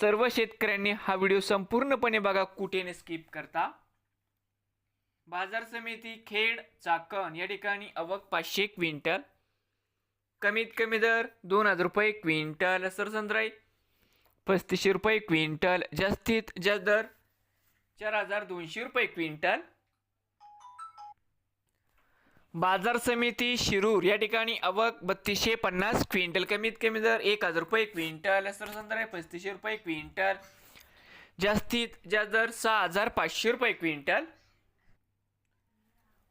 सर्व शेतकऱ्यांनी हा व्हिडिओ संपूर्णपणे बघा कुठे न स्किप करता. बाजार समिती खेड चाकण या ठिकाणी अवक पाचशे क्विंटल. कमीत कमी दर दोन हजार रुपये क्विंटल. सरसंद्राई पस्तीसशे रुपये क्विंटल. जास्तीत जास्त दर चार हजार दोनशे रुपये क्विंटल. बाजार समिती शिरूर या ठिकाणी अवक बत्तीसशे पन्नास क्विंटल. कमीत कमी दर एक हजार रुपये क्विंटल संदर्भ आहे पस्तीसशे रुपये क्विंटल. जास्तीत जास्त दर सहा हजार पाचशे रुपये क्विंटल.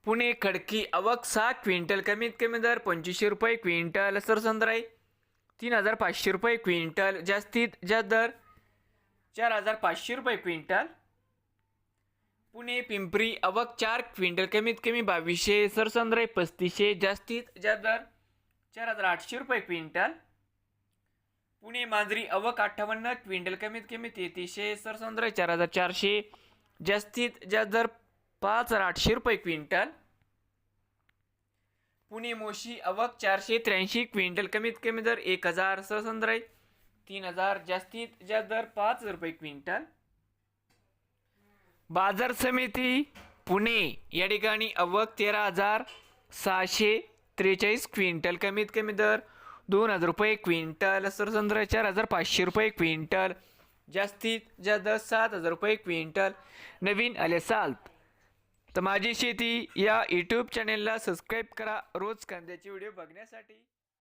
पुणे खडकी अवक सहा क्विंटल. कमीत कमी दर पंचवीसशे रुपये क्विंटल सरसंद्र आहे तीन हजार पाचशे रुपये क्विंटल. जास्तीत जास्त दर चार हजार पाचशे रुपये क्विंटल. पुणे पिंपरी अवक चार क्विंटल कमीत कमी बावीसशे सरसंद्रे पस्तीसशे जास्तीत जास्त दर चार हजार आठशे रुपये क्विंटल. पुणे मांजरी अवक अठ्ठावन्न क्विंटल कमीत कमी तेहतीसशे सरसंद्रे चार हजार चारशे जास्तीत जास्त दर पाच हजार आठशे रुपये क्विंटल. पुणे मोशी अवक चारशे त्र्याऐंशी क्विंटल कमीत कमी दर एक हजार सरसंद्र तीन हजार जास्तीत जास्त दर पाच हजार रुपये क्विंटल. बाजार समिती पुणे. या ठिकाणी अवक तेरा हजार सहाशे त्रेचाळीस क्विंटल कमीत कमी दर दोन हजार रुपये क्विंटल. सरसंद्र चार हजार पाचशे रुपये क्विंटल. जास्तीत जास्त दर सात हजार रुपये क्विंटल. नवीन आले साल्त. तर माझी शेती या यूट्यूब चॅनेलला सबस्क्राईब करा. रोज कांद्याचे व्हिडिओ बघण्यासाठी.